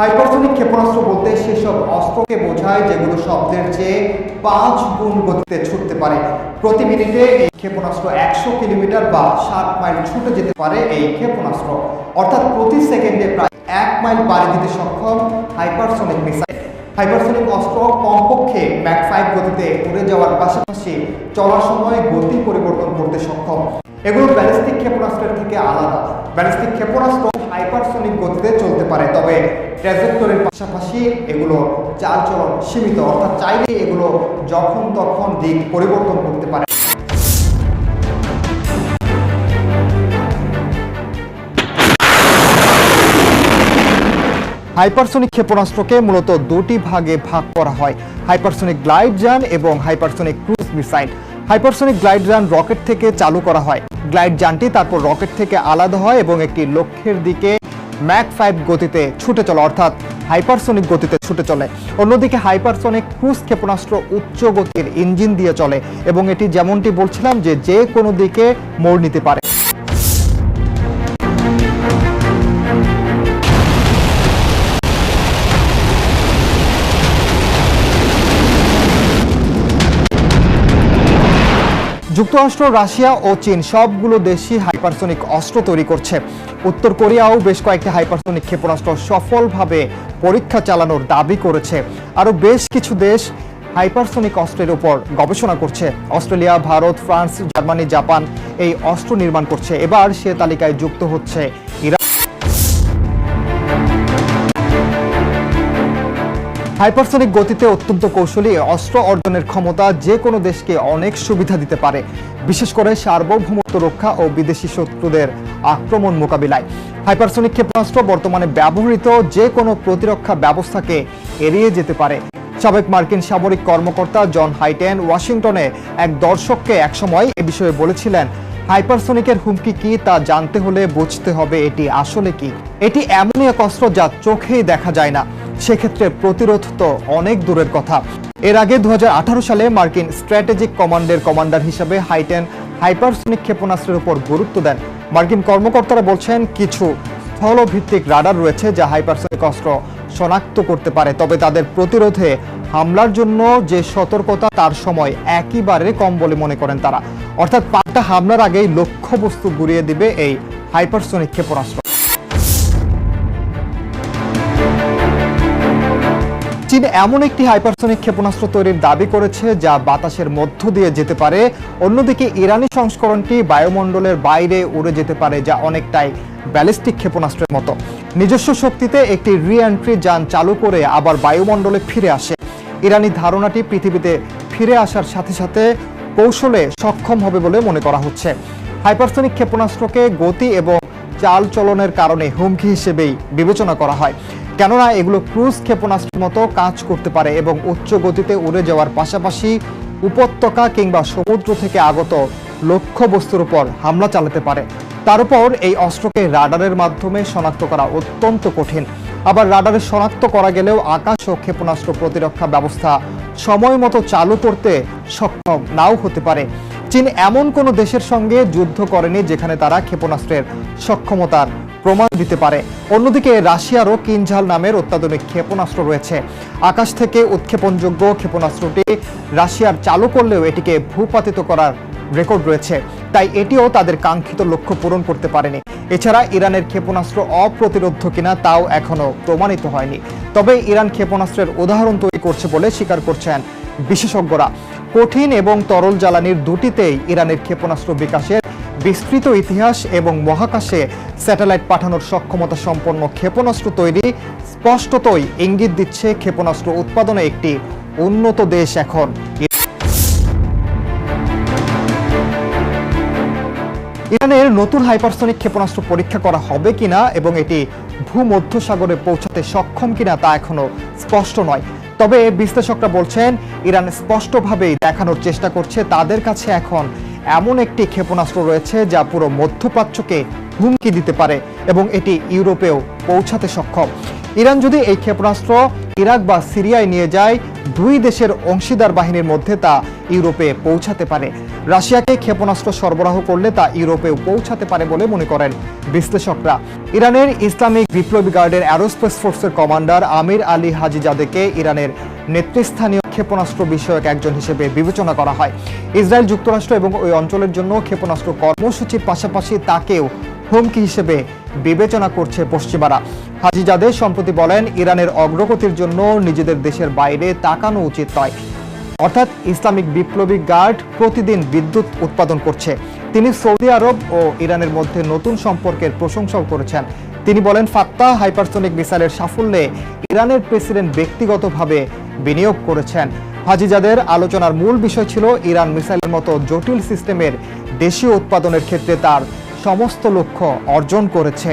Hypersonic ক্ষেপণাস্ত্র বলতে সেসব অস্ত্রকে বোঝায় যেগুলো শব্দের চেয়ে পাঁচ গুণ গতিতে ছুটতে পারে। প্রতি মিনিটে এই ক্ষেপণাস্ত্র একশো কিলোমিটার বা ষাট মাইল ছুটে যেতে পারে এই ক্ষেপণাস্ত্র। অর্থাৎ প্রতি সেকেন্ডে প্রায় এক মাইল বাড়ি দিতে সক্ষম হাইপারসনিক মিসাইল। হাইপারসনিক অস্ত্র কমপক্ষে ম্যাক ফাইভ গতিতে উড়ে যাওয়ার পাশাপাশি চলার সময় গতি পরিবর্তন করতে সক্ষম। এগুলো ব্যালিস্টিক ক্ষেপণাস্ত্রের থেকে আলাদা। ব্যালিস্টিক ক্ষেপণাস্ত্র হাইপারসনিক গতিতে চলতে পারে, তবে ট্র্যাজেক্টরের পাশাপাশি এগুলো চাল চলন সীমিত, অর্থাৎ চাইলে এগুলো যখন তখন দিক পরিবর্তন করতে পারে। হাইপারসনিক ক্ষেপণাস্ত্রকে মূলত দুটি ভাগে ভাগ করা হয়, হাইপারসনিক গ্লাইড যান এবং hypersonic cruise missile. Hypersonic glide যান রকেট থেকে চালু করা হয়। গ্লাইড যানটি তারপর রকেট থেকে আলাদা হয় এবং একটি লক্ষ্যের দিকে ম্যাক ফাইভ গতিতে ছুটে চলে, অর্থাৎ হাইপারসনিক গতিতে ছুটে চলে। অন্যদিকে হাইপারসনিক ক্রুজ ক্ষেপণাস্ত্র উচ্চ গতির ইঞ্জিন দিয়ে চলে এবং এটি যেমনটি বলছিলাম যে যে কোনো দিকে মোড় নিতে পারে। যুক্তরাষ্ট্র, রাশিয়া ও চীন সবগুলো দেশই হাইপারসনিক অস্ত্র তৈরি করছে। উত্তর কোরিয়াও বেশ কয়েকটি হাইপারসনিক ক্ষেপণাস্ত্র সফলভাবে পরীক্ষা চালানোর দাবি করেছে। আরও বেশ কিছু দেশ হাইপারসনিক অস্ত্রের উপর গবেষণা করছে। Australia, Bharat, France, Germany, Japan এই অস্ত্র নির্মাণ করছে। এবার সে তালিকায় যুক্ত হচ্ছে ইরান হাইপারসনিক গতিতে অত্যন্ত কৌশলী অস্ত্র অর্জনের ক্ষমতা যে কোনো দেশকে অনেক সুবিধা দিতে পারে, বিশেষ করে সার্বভৌমত্ব রক্ষা ও বিদেশি শত্রুদের আক্রমণ মোকাবিলায়। হাইপারসনিক ক্ষেপণাস্ত্র বর্তমানে ব্যবহৃত যে কোনো প্রতিরক্ষা ব্যবস্থাকে এড়িয়ে যেতে পারে। সাবেক মার্কিন সামরিক কর্মকর্তা জন হাইটেন ওয়াশিংটনে এক দর্শককে একসময় এ বিষয়ে বলেছিলেন, হাইপারসনিকের হুমকি কি তা জানতে হলে বুঝতে হবে এটি আসলে কি। এটি এমনই এক অস্ত্র যা চোখেই দেখা যায় না। সেক্ষেত্রে প্রতিরোধ তো অনেক দূরের কথা। এর আগে দু হাজার আঠারো সালে মার্কিন স্ট্র্যাটেজিক কমান্ডের কমান্ডার হিসেবে হাইটেন হাইপারসনিক ক্ষেপণাস্ত্রের উপর গুরুত্ব দেন। মার্কিন কর্মকর্তারা বলছেন, কিছু স্থলভিত্তিক রাডার রয়েছে যা হাইপারসনিক অস্ত্র শনাক্ত করতে পারে, তবে তাদের প্রতিরোধে হামলার জন্য যে সতর্কতা, তার সময় একইবারে কম বলে মনে করেন তারা। অর্থাৎ পাল্টা হামলার আগেই লক্ষ্যবস্তু গুড়িয়ে দিবে এই হাইপারসনিক ক্ষেপণাস্ত্র। চীন এমন একটি হাইপারসনিক ক্ষেপণাস্ত্র তৈরির দাবি করেছে যা বাতাসের মধ্য দিয়ে যেতে পারে। অন্যদিকে ইরানি সংস্করণটি বায়ুমণ্ডলের বাইরে উড়ে যেতে পারে, যা অনেকটাই ব্যালিস্টিক ক্ষেপণাস্ত্রের মতো। নিজস্ব শক্তিতে একটি রি এন্ট্রি যান চালু করে আবার বায়ুমণ্ডলে ফিরে আসে। ইরানি ধারণাটি পৃথিবীতে ফিরে আসার সাথে সাথে কৌশলে সক্ষম হবে বলে মনে করা হচ্ছে। হাইপারসনিক ক্ষেপণাস্ত্রকে গতি এবং চাল চলনের কারণে হুমকি হিসেবেই বিবেচনা করা হয়। কেননা এগুলো ক্রুজ ক্ষেপণাস্ত্রের মতো কাজ করতে পারে এবং উচ্চ গতিতে উড়ে যাওয়ার পাশাপাশি উপত্যকা কিংবা সমুদ্র থেকে আগত লক্ষ্যবস্তুর উপর হামলা চালাতে পারে। তার উপর এই অস্ত্রকে রাডারের মাধ্যমে শনাক্ত করা অত্যন্ত কঠিন। আবার রাডারে শনাক্ত করা গেলেও আকাশ ও ক্ষেপণাস্ত্র প্রতিরক্ষা ব্যবস্থা সময় মতো চালু করতে সক্ষম নাও হতে পারে। চীন এমন কোনো দেশের সঙ্গে যুদ্ধ করেনি যেখানে তারা ক্ষেপণাস্ত্রের সক্ষমতার প্রমাণ দিতে পারে। অন্যদিকে রাশিয়ারও কিনঝাল নামের অত্যাধুনিক ক্ষেপণাস্ত্র রয়েছে। আকাশ থেকে উৎক্ষেপণযোগ্য ক্ষেপণাস্ত্রটি রাশিয়ার চালু করলেও এটিকে ভূপাতিত করার রেকর্ড রয়েছে। তাই এটিও তাদের কাঙ্ক্ষিত লক্ষ্য পূরণ করতে পারেনি। এছাড়া ইরানের ক্ষেপণাস্ত্র অপ্রতিরোধ কিনা তাও এখনও প্রমাণিত হয়নি। তবে ইরান ক্ষেপণাস্ত্রের উদাহরণ তৈরি করছে বলে স্বীকার করছেন বিশেষজ্ঞরা। কঠিন এবং তরল জ্বালানির দুটিতেই ইরানের ক্ষেপণাস্ত্র বিকাশের বিস্তৃত ইতিহাস এবং মহাকাশে স্যাটেলাইট পাঠানোর সক্ষমতা সম্পন্ন ক্ষেপণাস্ত্র তৈরি স্পষ্টতই ইঙ্গিত দিচ্ছে ক্ষেপণাস্ত্র উৎপাদনে একটি উন্নত দেশ এখন। ইরানের নতুন হাইপারসনিক ক্ষেপণাস্ত্র পরীক্ষা করা হবে কিনা এবং এটি ভূমধ্যসাগরে পৌঁছাতে সক্ষম কিনা তা এখনও স্পষ্ট নয়। তবে বিশ্লেষকরা বলছেন, ইরান স্পষ্টভাবেই দেখানোর চেষ্টা করছে তাদের কাছে এখন এমন একটি ক্ষেপণাস্ত্র রয়েছে যা পুরো মধ্যপ্রাচ্যকে হুমকি দিতে পারে এবং এটি ইউরোপেও পৌঁছাতে সক্ষম। ইরান যদি এই ক্ষেপণাস্ত্র ইরাক বা সিরিয়ায় নিয়ে যায়, দুই দেশের অংশীদার বাহিনীর মধ্যে তা ইউরোপে পৌঁছাতে পারে। রাশিয়াকে ক্ষেপণাস্ত্র সরবরাহ করলে তা ইউরোপেও পৌঁছাতে পারে বলে মনে করেন বিশ্লেষকরা। ইরানের ইসলামিক বিপ্লবী গার্ডের অ্যারোস্পেস ফোর্সের কমান্ডার আমির আলী হাজিজাদেকে ইরানের নেতৃস্থানীয় ক্ষেপণাস্ত্র বিষয়ক একজন হিসেবে বিবেচনা করা হয়। ইসরায়েল যুক্তরাষ্ট্র এবং ওই অঞ্চলের জন্য ক্ষেপণাস্ত্র কর্মসূচির পাশাপাশি তাকেও হুমকি হিসেবে বিবেচনা করছে পশ্চিমারা। হাজিজাদে সম্প্রতি বলেন, ইরানের অগ্রগতির জন্য নিজেদের দেশের বাইরে তাকানো উচিত নয়। অর্থাৎ ইসলামিক বিপ্লবী গার্ড প্রতিদিন বিদ্যুৎ উৎপাদন করছে। তিনি সৌদি আরব ও ইরানের মধ্যে নতুন সম্পর্কের প্রশংসাও করেছেন। তিনি বলেন ফাত্তা হাইপারসোনিক মিসাইলের সাফল্যে ইরানের প্রেসিডেন্ট ব্যক্তিগতভাবে বিনিয়োগ করেছেন। হাজিজাদের আলোচনার মূল বিষয় ছিল ইরান মিসাইলের মতো জটিল সিস্টেমের দেশীয় উৎপাদনের ক্ষেত্রে তার সমস্ত লক্ষ্য অর্জন করেছে।